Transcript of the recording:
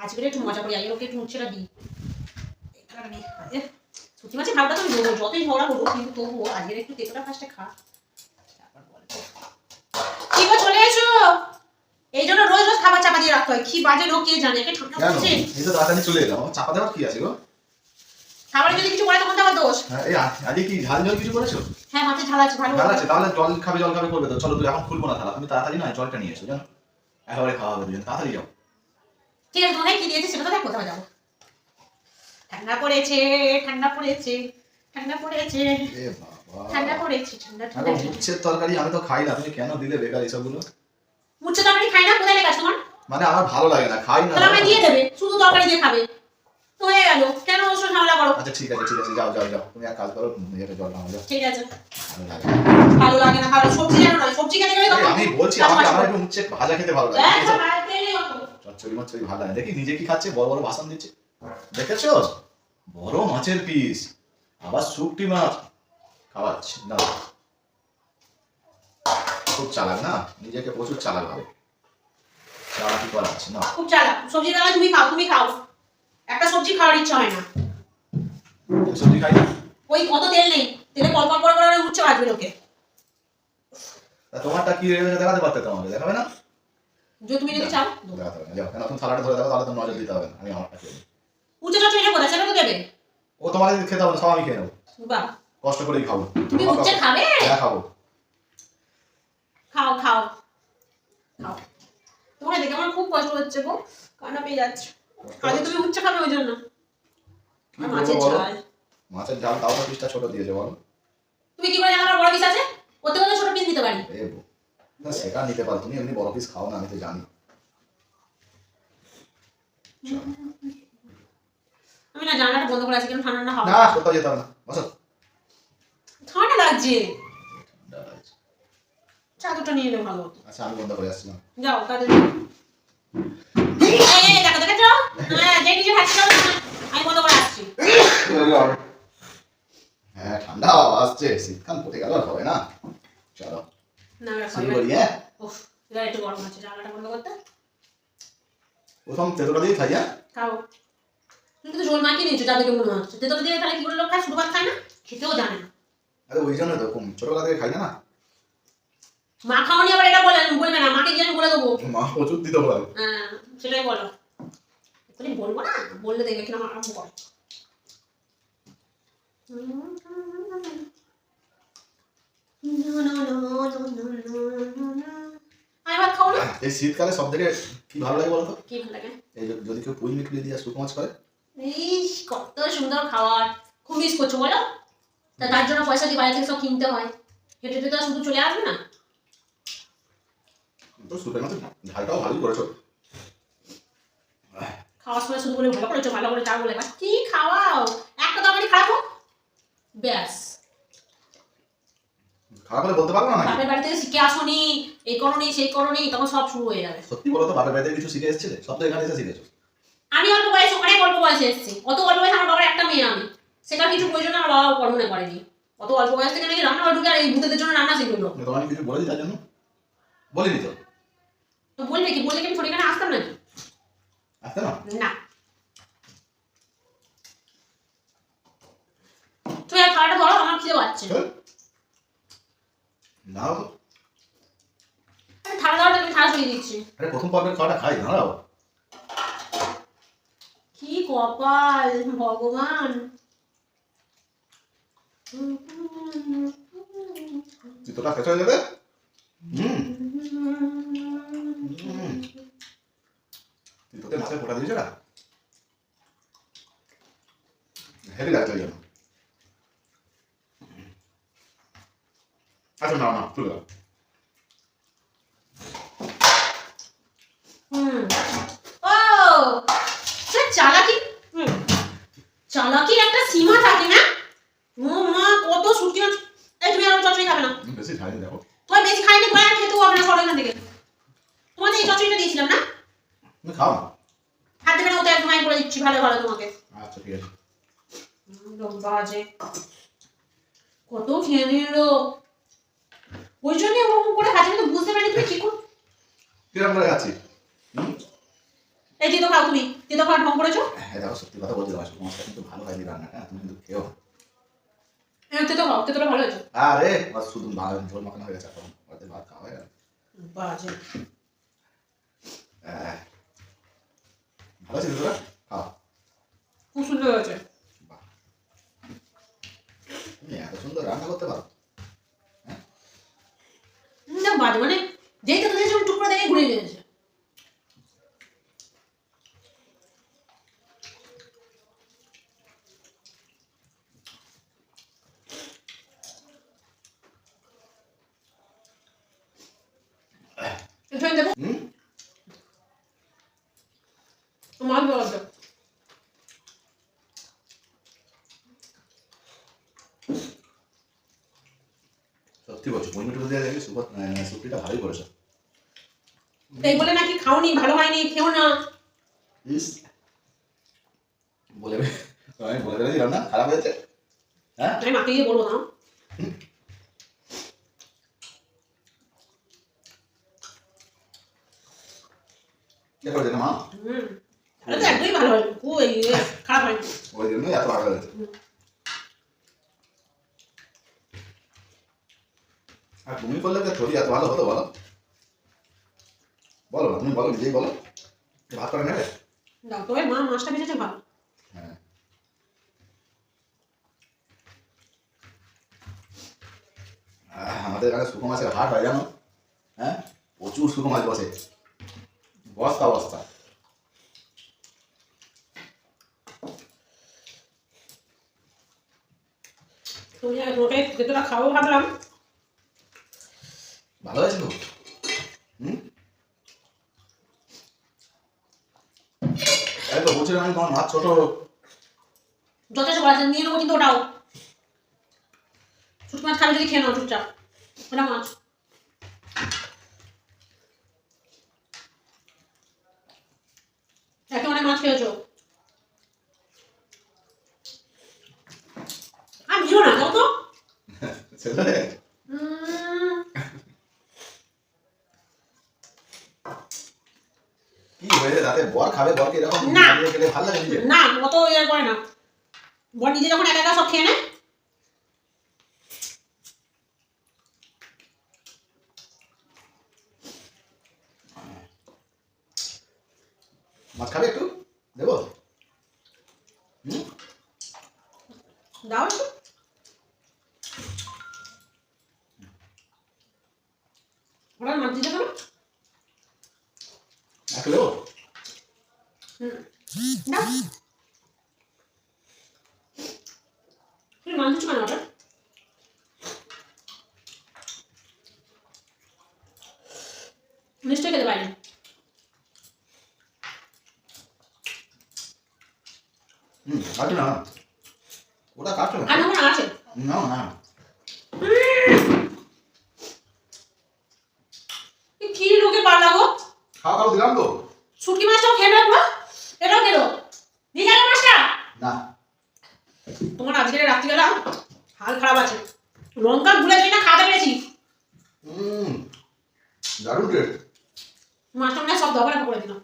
আজকে একটু মজা করি আগে ওকে একটু উচ্ছেটা দিই। আমি মাছের ভাবটা তো আমি দেবো যতই ঝগড়া করব কিন্তু তবুও আজকের একটু তেতোটা ফার্স্টে খা। কি গো চলে এসো। এই জন্য রোজ রোজ খাবার চাপা দিয়ে রাখতে হয়। কি বাজে লোক কে জানে? একে ঠান্ডা কেন? এই তো তাড়াতাড়ি চলে এলাম। চাপা দেওয়ার কি আছে গো? খাবারে যদি কিছু করে তখন তো আমার দোষ। হ্যাঁ এই আজকে কি ঝাল জল কিছু করেছ? হ্যাঁ ঝাল আছে ভালো ভালো আছে তাহলে জল খাবে জল খাবে করবে তো। চলো তুই এখন খুলবো না থালা তুমি তাড়াতাড়ি না জলটা নিয়ে এসো জানো? একেবারে খাওয়া হবে তাড়াতাড়ি যাও। ঠিক আছে কি দিয়েছে সেটা তো দেখ যাব? ঠান্ডা পড়েছে ঠান্ডা পড়েছে ঠান্ডা পড়েছে ঠান্ডা পড়েছে ঠান্ডা ঠান্ডা উচ্ছের তরকারি আমি তো খাই না তুমি কেন দিলে বেকার এসবগুলো মুচ্ছে তরকারি খাই না কোথায় লেখা তোমার? মানে আমার ভালো লাগে না খাই না তাহলে দিয়ে দেবে শুধু তরকারি দিয়ে খাবে। তো হয়ে গেল কেন ওর ঝামেলা করো? আচ্ছা ঠিক আছে ঠিক আছে যাও যাও যাও তুমি এক কাজ করো এটা জল নাও যাও। ঠিক আছে। ভালো লাগে না। ভালো সবজি জানো না সবজি খেতে গেলে আমি বলছি আমাকে আমার একটু উচ্ছে ভাজা খেতে ভালো লাগে হতো। চচ্চড়ি মচ্চড়ি ভালো দেখি নিজে কি খাচ্ছে? বড় বড় ভাষণ দিচ্ছে। দেখেছ? বড় মাছের পিস। আবার শুকটি মাছ। খাওয়াচ্ছে না খুব চালাক না? নিজেকে প্রচুর চালাক ভাবে। চালাকি করাচ্ছে না। খুব চালাক। সবজি বেলা তুমি খাও তুমি খাও। একটা সবজি খাওয়ার ইচ্ছা হয় না। সবজি খাই ওই কত তেল নেই। তেলে কল কল করে করে উঠছে বাজবে লোকে। তোমারটা কি দেখাতে পারতে তোমাকে। দেখাবে না? যে তুমি যদি চাও দেখাতে যাও কেন তুমি থালাটা ধরে দেখো তাহলে নজর দিতে হবে না। আমি আমারটা খেয়ে নিই। উঠছে এটা কোথায়? সেটা তো দেবে। ও তোমাকে খেতে হবে না সব আমি খেয়ে নেব। বাহ। কষ্ট করেই খাব। তুমি খাবে? হ্যাঁ খাব। খাও খাও। খাও। তোমাকে দেখে আমার খুব কষ্ট হচ্ছে গো। কান্না পেয়ে যাচ্ছে। আজকে তুমি খাবে ওই জন্য। মাছের ঝাল। মাছের ডাল তাও পিসটা ছোট দিয়েছে বলো। তুমি কি করে জানো আমার বড় পিস আছে ওতে ওতে ছোট পিস দিতে পারি এ বো। না সেটা নিতে পারো। তুমি এমনি বড় পিস খাও না আমি তো জানি। আমি না জানালাটা বন্ধ করে আছি কেন ঠান্ডা না হাওয়া? না কোথাও যেতে না। বসো। ঠান্ডা লাগছে। চাদরটা নিয়ে এলে ভালো হতো। আচ্ছা আমি বন্ধ করে আসছিলাম যাও কাজে যাও। এই, এই, এই, দেখো দেখেছ? হ্যাঁ যে কিছু খাচ্ছি আমি বন্ধ করে আসছি। হ্যাঁ ঠান্ডা আসছে শীতকাল পড়ে গেল আর হবে না। চলো। প্রথম তেতোটা দিয়ে খাই হ্যাঁ? খাও। তুমি তো ঝোল মাখিয়ে নিয়েছো যাদেরকে মনে হচ্ছে। তেতো দিয়ে তাহলে কি করে লোক খায়? শুধু ভাত খায় না? খেতেও জানে না। আরে ওই জন্য তো কম। ছোটবেলা থেকে খাই না না? মা খাওয়ানি আবার এটা বলে বলবে না মাকে গিয়ে আমি বলে দেবো। মা প্রচুর দিতে পারে হ্যাঁ সেটাই বলো। এক্ষুনি বলব না? বললে দেখবে কিনা আমার আরম্ভ করে এই শীতকালে সব থেকে কি ভালো লাগে বলতো? কি ভালো লাগে? এই যদি কেউ পুঁই মিটলি দিয়ে মাছ করে। ইস কত সুন্দর খাবার। খুব মিস করছ বলো? তা তার জন্য পয়সা দিয়ে বাইরে থেকে সব কিনতে হয়। হেঁটে হেঁটে তো আর শুধু চলে আসবে না? তো শুকে মাছের ঝালটাও ভালোই করেছ। খাওয়ার সময় শুধু বলে ভালো করেছ ভালো করে চা বলে কি খাওয়াও? একটা তরকারি হোক ব্যাস। খারাপ হলে বলতে পারব না বাপের বাড়ি থেকে শিখে আসনি এই করনি সেই করনি তখন সব শুরু হয়ে যাবে। সত্যি বলো তো বাপের বাড়িতে কিছু শিখে এসেছিলে? সব তো এখানে এসে শিখেছো। আমি অল্প বয়সে অনেক অল্প বয়সে এসেছি। অত অল্প বয়সে আমার বাবার একটা মেয়ে আমি। সেটা কিছু প্রয়োজন আমার বাবা কর্মনে করেনি। অত অল্প বয়স থেকে নাকি রান্না ঢুকে আর এই ভূতেদের জন্য রান্না শিখলো। আমি তোমাকে কিছু বলেছি তার জন্য? বলিনি তো? তো বলবে কি? বললে কি আমি ছোট এখানে আসতাম নাকি? আসতে না? না। তুই আর খাওয়াটা ধরো আমার খিদে পাচ্ছে। নাও তো। আমি দাও দিচ্ছি। আরে প্রথম পর্বের খাওয়াটা খাই দাঁড়াও। কি কপাল ভগবান। চিত্রটা শেষ হয়ে যাবে? হুম। চিত্রতে মাছের ফোটা দিয়েছে না হেভি লাগছে ওই জন্য আচ্ছা না না তুলে দাও চালাকি? চালাকির একটা সীমা থাকে না ও মা কত সুটি এই তুমি আর চচড়ি খাবে না। বেশি ঝাড়ি দেখো। তোমার বেশি খাইনি তোমার আর খেতেও হবে না সরো এখান থেকে। তোমাদের এই চচড়িটা দিয়েছিলাম না? তুমি খাও না? হাত থেকে না একদম আমি করে দিচ্ছি ভালো ভালো তোমাকে। আচ্ছা ঠিক আছে। একদম বাজে। কত খেয়ে নিল ওই জন্য ওরকম করে আমি তো বুঝতে পারিনি তুমি কি কর কিরম করে এই তেতো খাও তুমি তেতো খাওয়া ঢং করেছ। হ্যাঁ দেখো সত্যি কথা বলছি তোমার কিন্তু ভালো হয়নি রান্নাটা তুমি কিন্তু খেও হ্যাঁ তেতোটা ভালো হয়েছে। আরে বাস শুধু ভালো ঝোল মাখানো হয়ে গেছে এখন ওতে ভাত খাওয়া হয়ে গেল। বাজে। হ্যাঁ। ভালো আছে তোরা খাও। খুব সুন্দর হয়েছে। বাহ। তুমি এত সুন্দর রান্না করতে পারো না বাজে মানে যেই তেতো দিয়েছে টুক করে দেখে ঘুরে গেছে এখানে দেবো হুম মাছ দেওয়া সত্যি বলছো পরিমিট দিয়ে দেখি সুপার সুপ্রিটা ভালোই করেছ এই বলে নাকি খাওনি ভালো হয়নি খেও না। ইস। বলে আমি বলে দিলাম রান্না খারাপ হয়েছে। হ্যাঁ? আমি মাকে গিয়ে বলব না। কে করেছে মা। হুম। তাহলে তো একদমই ভালো হয়নি খুব খারাপ হয়নি ওই জন্যই এত ভালো হয়েছে আর তুমি করলে তো থরি এত ভালো হতো বলো বলো তুমি বলো নিজেই বলো ভাত করে নেবে দাও তবে মা মাছটা ভেজেছে ভালো হ্যাঁ আমাদের এখানে শুকো মাছের হাট হয় জানো হ্যাঁ প্রচুর শুকো মাছ বসে বস্তা বস্তা খাব ভাবলাম। ভালো হয়েছে তো হুম তো বলছিলাম আমি তোমার মাছ ছোট। যথেষ্ট বলা নিয়ে নেব কিন্তু ওটাও। শুট মাছ খাবে যদি খেয়ে নাও চুপচাপ। ওটা মাছ। একে অনেক মাছ খেয়েছো। দিও না দাও তো ছেলে কি হয়েছে তাতে? বর খাবে বরকে এরকম না। খেলে ভালো লাগে না অত ইয়ে করে না। বর নিজে যখন একা একা সব খেয়ে নেয়। মাছ খাবে একটু? দেবো? দাও একটু। তুমি মাছ দিচ্ছ কেন? ওটা? নিশ্চয়ই খেতে পারি হুম কাটু না ওটা কাটছো না না না না এ কি লোকে পারলা গো খাওয়া দিলাম তো। শুটকি মাছটাও খেয়ে রাখব এটাও খেলো নি গেল মাছটা? না। তোমার আজকে রাত্রিবেলা হাল খারাপ আছে। লঙ্কা গুলে যাই না খাতে পেরেছি। হুম দারুণ টেস্ট। মাছটা মনে সব দবারে করে দিলাম।